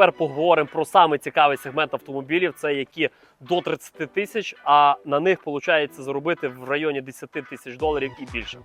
Тепер поговоримо про саме цікавий сегмент автомобілів, це які до 30 тисяч, а на них виходить заробити в районі 10 тисяч доларів і більше.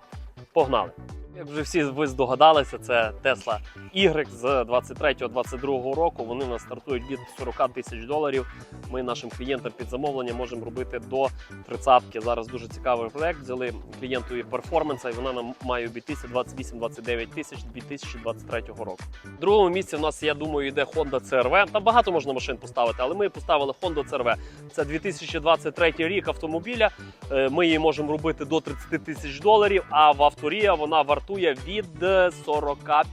Погнали! Як вже всі ви здогадалися, це Tesla Y з 23-22 року. Вони у нас стартують від 40 тисяч доларів. Ми нашим клієнтам під замовлення можемо робити до 30-ки. Зараз дуже цікавий проект. Взяли клієнтові перформанса, і вона нам має обійтися 28-29 тисяч 2023 року. В другому місці в нас, я думаю, йде Honda CRV. Там багато можна машин поставити, але ми поставили Honda CRV. Це 2023 рік автомобіля. Е, Ми її можемо робити до 30 тисяч доларів, а в авторія вона вартує від е, 45.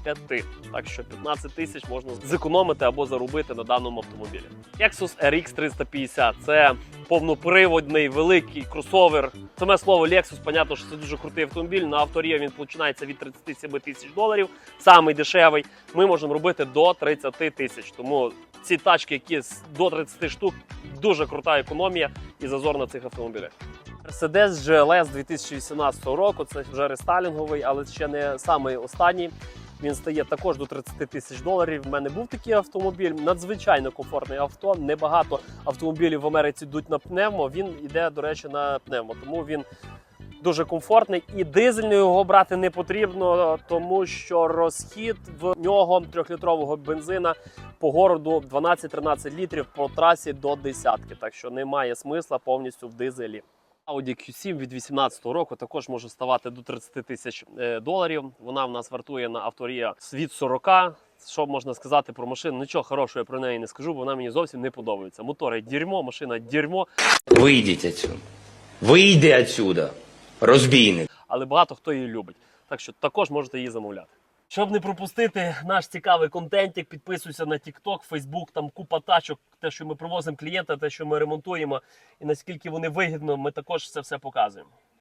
Так що 15 тисяч можна зекономити або заробити на даному автомобілі. Lexus RX 350 це повноприводний великий кросовер. Саме слово Lexus, понятно, що це дуже крутий автомобіль. На авторія він починається від 37 тисяч доларів. Самий дешевий. Ми можемо робити до 30 тисяч. Тому ці тачки, які до 30 штук, дуже крута економія і зазор на цих автомобілях. Mercedes GLS 2018 року. Це вже рестайлінговий, але ще не самий останній. Він стає також до 30 тисяч доларів. У мене був такий автомобіль, надзвичайно комфортний авто. Небагато автомобілів в Америці йдуть на пневмо. Він йде, до речі, на пневмо, тому він дуже комфортний. І дизельний його брати не потрібно, тому що розхід в нього трьохлітрового бензина по городу 12-13 літрів по трасі до десятки. Так що немає смисла повністю в дизелі. Audi Q7 від 2018 року також може ставати до 30 тисяч е, доларів. Вона в нас вартує на авторія від 40. Що можна сказати про машину? Нічого хорошого я про неї не скажу, бо вона мені зовсім не подобається. Мотори дерьмо, машина дерьмо, Вийдіть отсюда. Вийди отсюда, розбійник. але багато хто її любить. Так що також можете її замовляти. Щоб не пропустити наш цікавий контентик, підписуйся на TikTok, Facebook, там купа тачок, те, що ми привозимо клієнта, те, що ми ремонтуємо, і наскільки вони вигідно, ми також це все показуємо.